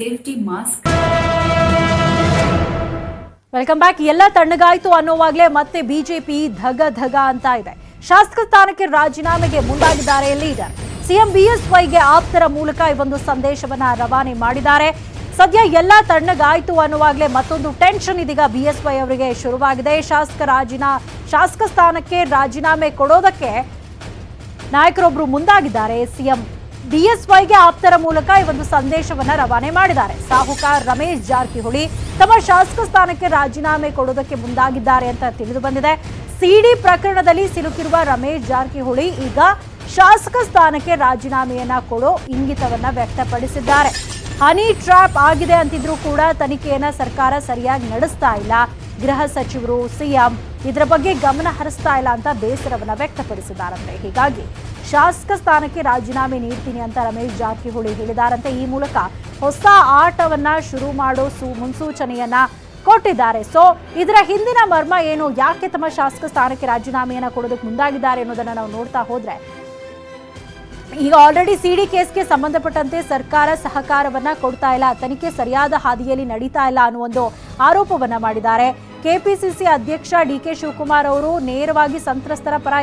Safety mask. Welcome back. ಎಲ್ಲ ತಣ್ಣಗಾಯ್ತು ಅನ್ನೋವಾಗ್ಲೇ ಮತ್ತೆ BJP ಧಗ ಧಗ ಅಂತ ಇದೆ. ಶಾಸಕ ಸ್ಥಾನಕ್ಕೆ ರಾಜೀನಾಮೆಗೆ ಮುಂದಾಗಿದ್ದಾರೆ ಲೀಡರ್ ಸಿಎಂ ಬಿಎಸ್ವೈಗೆ ಆಪ್ತರ ಮೂಲಕ ಈ ಒಂದು ಸಂದೇಶವನ್ನ ರವಾನೆ ಮಾಡಿದ್ದಾರೆ. ಸದ್ಯ ಎಲ್ಲ ತಣ್ಣಗಾಯ್ತು ಅನ್ನುವಾಗಲೇ ಮತ್ತೊಂದು ಟೆನ್ಷನ್ ಇದೀಗ ಬಿಎಸ್ವೈ ಅವರಿಗೆ ಶುರುವಾಗಿದೆ. ಶಾಸಕ ರಾಜೀನಾ, ಶಾಸಕ ಸ್ಥಾನಕ್ಕೆ ರಾಜೀನಾಮೆ ಕೊಡೋದಕ್ಕೆ ನಾಯಕರೊಬ್ಬರು ಮುಂದಾಗಿದ್ದಾರೆ. ಸಿಎಂ ಬಿಎಸ್ವೈಗೆ ಆಪ್ತರ ಮೂಲಕ ಈ ಒಂದು ಸಂದೇಶವನ್ನ ರವಾನೆ ಮಾಡಿದ್ದಾರೆ. ಸಾಹುಕಾರ ರಮೇಶ್ ಜಾರಕಿಹೊಳಿ ತಮ್ಮ ಶಾಸಕ ಸ್ಥಾನಕ್ಕೆ ರಾಜೀನಾಮೆ ಕೊಡೋದಕ್ಕೆ ಮುಂದಾಗಿದ್ದಾರೆ ಅಂತ ತಿಳಿದು ಬಂದಿದೆ. ಸಿಡಿ ಪ್ರಕರಣದಲ್ಲಿ ಸಿಲುಕಿರುವ ರಮೇಶ್ ಜಾರಕಿಹೊಳಿ ಈಗ ಶಾಸಕ ಸ್ಥಾನಕ್ಕೆ ರಾಜೀನಾಮೆಯನ್ನ ಕೊಡೋ ಇಂಗಿತವನ್ನ ವ್ಯಕ್ತಪಡಿಸಿದ್ದಾರೆ. ಹನಿ ಟ್ರ್ಯಾಪ್ ಆಗಿದೆ ಅಂತಿದ್ರು ಕೂಡ ತನಿಖೆಯನ್ನ ಸರ್ಕಾರ ಸರಿಯಾಗಿ ನಡೆಸ್ತಾ ಇಲ್ಲ. ಗೃಹ ಸಚಿವರು, ಸಿಎಂ ಇದರ ಬಗ್ಗೆ ಗಮನ ಹರಿಸ್ತಾ ಇಲ್ಲ ಅಂತ ಬೇಸರವನ್ನು ವ್ಯಕ್ತಪಡಿಸಿದ್ದಾರಂತೆ. ಹೀಗಾಗಿ ಶಾಸಕ ಸ್ಥಾನಕ್ಕೆ ರಾಜೀನಾಮೆ ನೀಡ್ತೀನಿ ಅಂತ ರಮೇಶ್ ಜಾರಕಿಹೊಳಿ ಹೇಳಿದಾರಂತೆ. ಈ ಮೂಲಕ ಹೊಸ ಆಟವನ್ನ ಶುರು ಮಾಡೋ ಸು ಮುನ್ಸೂಚನೆಯನ್ನ ಕೊಟ್ಟಿದ್ದಾರೆ. ಸೊ ಇದರ ಹಿಂದಿನ ಮರ್ಮ ಏನು? ಯಾಕೆ ತಮ್ಮ ಶಾಸಕ ಸ್ಥಾನಕ್ಕೆ ರಾಜೀನಾಮೆಯನ್ನ ಕೊಡೋದಕ್ಕೆ ಮುಂದಾಗಿದ್ದಾರೆ ಅನ್ನೋದನ್ನ ನಾವು ನೋಡ್ತಾ ಹೋದ್ರೆ, ಈಗ ಆಲ್ರೆಡಿ ಸಿಡಿ ಕೇಸ್ಗೆ ಸಂಬಂಧಪಟ್ಟಂತೆ ಸರ್ಕಾರ ಸಹಕಾರವನ್ನ ಕೊಡ್ತಾ ಇಲ್ಲ, ತನಿಖೆ ಸರಿಯಾದ ಹಾದಿಯಲ್ಲಿ ನಡೀತಾ ಇಲ್ಲ ಅನ್ನೋ ಒಂದು ಆರೋಪವನ್ನ ಮಾಡಿದ್ದಾರೆ. ಕೆಪಿಸಿಸಿ ಅಧ್ಯಕ್ಷ ಡಿ ಕೆ ಶಿವಕುಮಾರ್ ಅವರು ನೇರವಾಗಿ ಸಂತ್ರಸ್ತರ ಪರ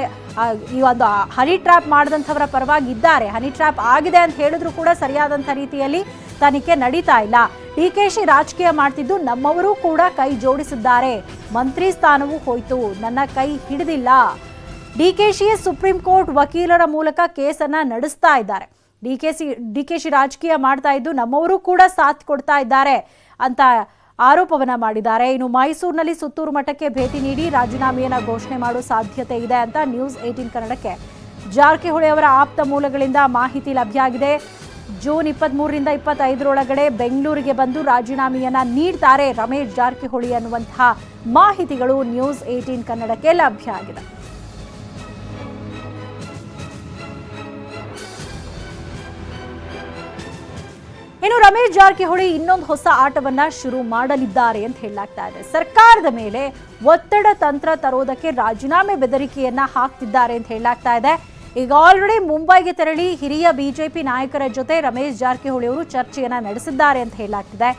ಈ ಒಂದು ಹನಿ ಟ್ರ್ಯಾಪ್ ಮಾಡಿದಂಥವರ ಪರವಾಗಿ ಇದ್ದಾರೆ ಹನಿ ಟ್ರ್ಯಾಪ್ ಆಗಿದೆ ಅಂತ ಹೇಳಿದ್ರು ಕೂಡ ಸರಿಯಾದಂಥ ರೀತಿಯಲ್ಲಿ ತನಿಖೆ ನಡೀತಾ ಇಲ್ಲ. ಡಿ ಕೆ ಶಿ ರಾಜಕೀಯ ಮಾಡ್ತಿದ್ದು ನಮ್ಮವರು ಕೂಡ ಕೈ ಜೋಡಿಸಿದ್ದಾರೆ. ಮಂತ್ರಿ ಸ್ಥಾನವೂ ಹೋಯಿತು. ನನ್ನ ಕೈ ಹಿಡಿದಿಲ್ಲ. D K Shi supreme court ವಕೀಲರ ಮೂಲಕ ಕೇಸನ್ನ ನಡೆಸ್ತಾ ಇದ್ದಾರೆ. D K C, D K Shi ರಾಜಕೀಯ ಮಾಡ್ತಾ ಇದ್ದು ನಮ್ಮವರು ಕೂಡ ಸಾಥ್ ಕೊಡ್ತಾ ಇದ್ದಾರೆ ಅಂತ ಆರೋಪವನ್ನ ಮಾಡಿದ್ದಾರೆ. ಇನ್ನು ಮೈಸೂರಿನಲ್ಲಿ ಸುತ್ತೂರು ಮಠಕ್ಕೆ ಭೇಟಿ ನೀಡಿ ರಾಜೀನಾಮೆಯನ್ನು ಘೋಷಣೆ ಮಾಡೋ ಸಾಧ್ಯತೆ ಇದೆ ಅಂತ ನ್ಯೂಸ್ ಏಟೀನ್ ಕನ್ನಡಕ್ಕೆ. ಜಾರಕಿಹೊಳಿ ಅವರ ಆಪ್ತ ಮೂಲಗಳಿಂದ ಮಾಹಿತಿ ಲಭ್ಯ ಆಗಿದೆ ಜೂನ್ ಇಪ್ಪತ್ಮೂರರಿಂದ ಇಪ್ಪತ್ತೈದರೊಳಗಡೆ ಬೆಂಗಳೂರಿಗೆ ಬಂದು ರಾಜೀನಾಮೆಯನ್ನು ನೀಡ್ತಾರೆ ರಮೇಶ್ ಜಾರಕಿಹೊಳಿ ಅನ್ನುವಂತಹ ಮಾಹಿತಿಗಳು ನ್ಯೂಸ್ ಏಟೀನ್ ಕನ್ನಡಕ್ಕೆ ಲಭ್ಯ ಆಗಿದೆ ಇನ್ನು ರಮೇಶ್ ಜಾರಕಿಹೊಳಿ ಇನ್ನೊಂದು ಹೊಸ ಆಟವನ್ನ ಶುರು ಮಾಡಲಿದ್ದಾರೆ ಅಂತ ಹೇಳಲಾಗ್ತಾ ಇದೆ. ಸರ್ಕಾರದ ಮೇಲೆ ಒತ್ತಡ ತಂತ್ರ ತರೋದಕ್ಕೆ ರಾಜೀನಾಮೆ ಬೆದರಿಕೆಯನ್ನ ಹಾಕ್ತಿದ್ದಾರೆ ಅಂತ ಹೇಳಲಾಗ್ತಾ ಇದೆ. ಈಗ ಆಲ್ರೆಡಿ ಮುಂಬೈಗೆ ತೆರಳಿ ಹಿರಿಯ ಬಿಜೆಪಿ ನಾಯಕರ ಜೊತೆ ರಮೇಶ್ ಜಾರಕಿಹೊಳಿ ಅವರು ಚರ್ಚೆಯನ್ನ ನಡೆಸಿದ್ದಾರೆ ಅಂತ ಹೇಳಲಾಗ್ತಿದೆ.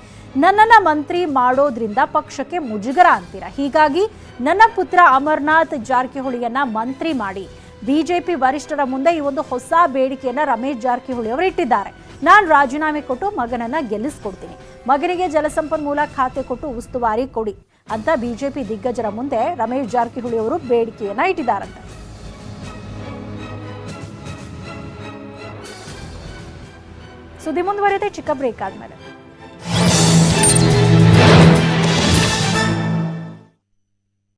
ನನ್ನನ್ನ ಮಂತ್ರಿ ಮಾಡೋದ್ರಿಂದ ಪಕ್ಷಕ್ಕೆ ಮುಜುಗರ ಅಂತೀರ. ಹೀಗಾಗಿ ನನ್ನ ಪುತ್ರ ಅಮರ್ನಾಥ್ ಜಾರಕಿಹೊಳಿಯನ್ನ ಮಂತ್ರಿ ಮಾಡಿ ಬಿಜೆಪಿ ವರಿಷ್ಠರ ಮುಂದೆ ಈ ಒಂದು ಹೊಸ ಬೇಡಿಕೆಯನ್ನ ರಮೇಶ್ ಜಾರಕಿಹೊಳಿ ಅವರು ಇಟ್ಟಿದ್ದಾರೆ. ನಾನು ರಾಜೀನಾಮೆ ಕೊಟ್ಟು ಮಗನನ್ನ ಗೆಲ್ಲಿಸ್ಕೊಡ್ತೀನಿ. ಮಗನಿಗೆ ಜಲಸಂಪನ್ಮೂಲ ಖಾತೆ ಕೊಟ್ಟು ಉಸ್ತುವಾರಿ ಕೊಡಿ ಅಂತ ಬಿಜೆಪಿ ದಿಗ್ಗಜರ ಮುಂದೆ ರಮೇಶ್ ಜಾರಕಿಹೊಳಿ ಅವರು ಬೇಡಿಕೆಯನ್ನ ಇಟ್ಟಿದ್ದಾರಂತೆ. ಸುದ್ದಿ ಮುಂದುವರೆದೇ ಚಿಕ್ಕ ಬ್ರೇಕ್ ಆದ್ಮೇಲೆ.